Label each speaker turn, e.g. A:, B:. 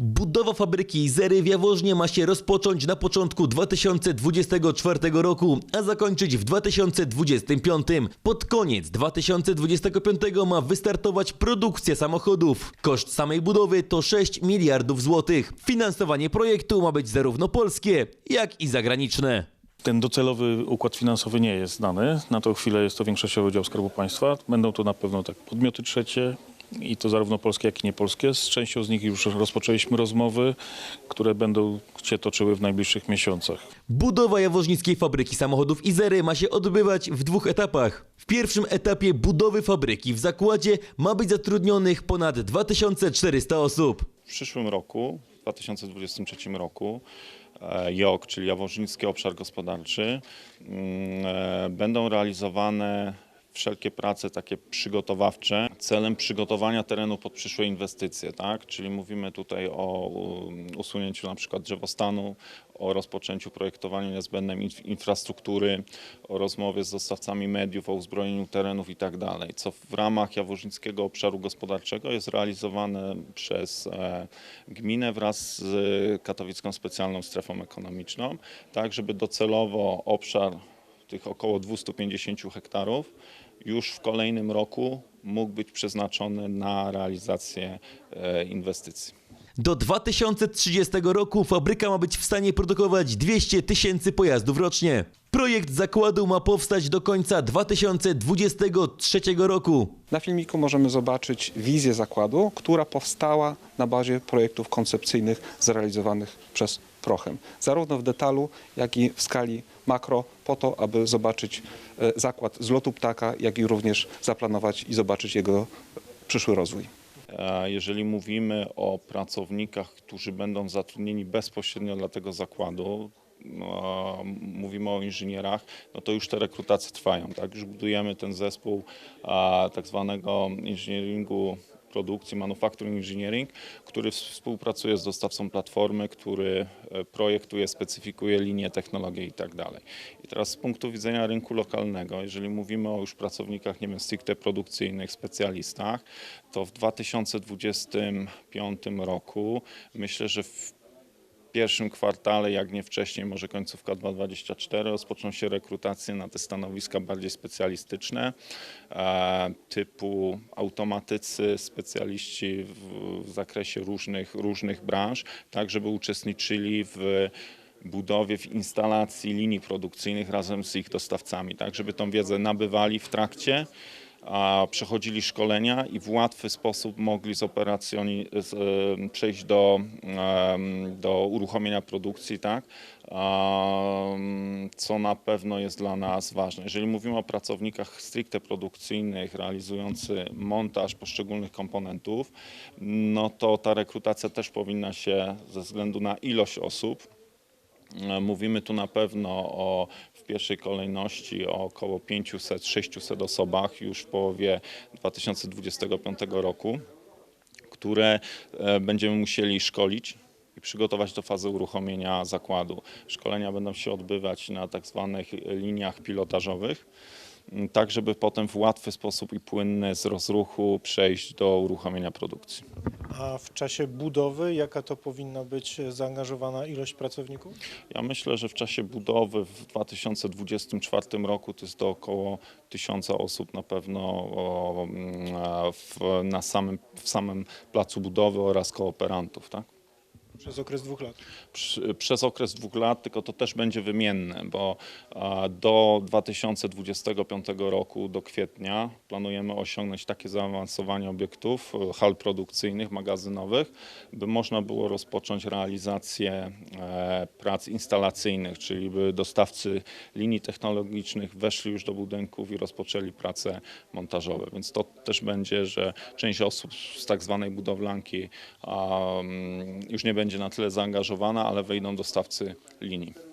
A: Budowa fabryki Izery w Jaworznie ma się rozpocząć na początku 2024 roku, a zakończyć w 2025. Pod koniec 2025 ma wystartować produkcja samochodów. Koszt samej budowy to 6 miliardów złotych. Finansowanie projektu ma być zarówno polskie, jak i zagraniczne.
B: Ten docelowy układ finansowy nie jest znany. Na tą chwilę jest to większościowy dział Skarbu Państwa. Będą to na pewno tak podmioty trzecie i to zarówno polskie, jak i niepolskie. Z częścią z nich już rozpoczęliśmy rozmowy, które będą się toczyły w najbliższych miesiącach.
A: Budowa jaworznickiej fabryki samochodów Izery ma się odbywać w dwóch etapach. W pierwszym etapie budowy fabryki w zakładzie ma być zatrudnionych ponad 2400 osób.
C: W przyszłym roku, w 2023 roku, e, JOK, czyli Jaworznicki Obszar Gospodarczy, mm, e, będą realizowane wszelkie prace takie przygotowawcze celem przygotowania terenu pod przyszłe inwestycje, tak? Czyli mówimy tutaj o um, usunięciu na przykład drzewostanu, o rozpoczęciu projektowania niezbędnej inf- infrastruktury, o rozmowie z dostawcami mediów, o uzbrojeniu terenów i tak co w ramach Jaworznickiego Obszaru Gospodarczego jest realizowane przez e, gminę wraz z Katowicką Specjalną Strefą Ekonomiczną, tak żeby docelowo obszar tych około 250 hektarów już w kolejnym roku mógł być przeznaczony na realizację e, inwestycji.
A: Do 2030 roku fabryka ma być w stanie produkować 200 tysięcy pojazdów rocznie. Projekt zakładu ma powstać do końca 2023 roku.
D: Na filmiku możemy zobaczyć wizję zakładu, która powstała na bazie projektów koncepcyjnych zrealizowanych przez Prochem. Zarówno w detalu, jak i w skali makro, po to, aby zobaczyć e, zakład z lotu ptaka, jak i również zaplanować i zobaczyć jego przyszły rozwój.
C: Jeżeli mówimy o pracownikach, którzy będą zatrudnieni bezpośrednio dla tego zakładu, no, mówimy o inżynierach, no to już te rekrutacje trwają. Tak? Już budujemy ten zespół tak zwanego inżynieringu produkcji, manufacturing engineering, który współpracuje z dostawcą platformy, który e, projektuje, specyfikuje linie, technologie i tak. I teraz z punktu widzenia rynku lokalnego, jeżeli mówimy o już pracownikach, nie wiem, stricte produkcyjnych, specjalistach, to w 2025 roku myślę, że w pierwszym kwartale, jak nie wcześniej, może końcówka 2024, rozpoczną się rekrutacje na te stanowiska bardziej specjalistyczne, e, typu automatycy, specjaliści w, w zakresie różnych, różnych branż, tak żeby uczestniczyli w budowie, w instalacji linii produkcyjnych razem z ich dostawcami, tak żeby tą wiedzę nabywali w trakcie, a przechodzili szkolenia i w łatwy sposób mogli z operacji przejść do, do uruchomienia produkcji, tak? Co na pewno jest dla nas ważne. Jeżeli mówimy o pracownikach stricte produkcyjnych, realizujący montaż poszczególnych komponentów, no to ta rekrutacja też powinna się ze względu na ilość osób, Mówimy tu na pewno o, w pierwszej kolejności o około 500-600 osobach już w połowie 2025 roku, które e, będziemy musieli szkolić i przygotować do fazy uruchomienia zakładu. Szkolenia będą się odbywać na tak zwanych liniach pilotażowych, tak żeby potem w łatwy sposób i płynny z rozruchu przejść do uruchomienia produkcji.
E: A w czasie budowy jaka to powinna być zaangażowana ilość pracowników?
C: Ja myślę, że w czasie budowy w 2024 roku to jest do około tysiąca osób na pewno mm, w, na samym, w samym placu budowy oraz kooperantów. Tak?
E: Przez okres dwóch lat.
C: Przez okres dwóch lat, tylko to też będzie wymienne, bo do 2025 roku, do kwietnia, planujemy osiągnąć takie zaawansowanie obiektów, e, hal produkcyjnych, magazynowych, by można było rozpocząć realizację e, prac instalacyjnych, czyli by dostawcy linii technologicznych weszli już do budynków i rozpoczęli prace montażowe. Więc to też będzie, że część osób z tak zwanej budowlanki mm, już nie będzie na tyle zaangażowana, ale wejdą dostawcy linii.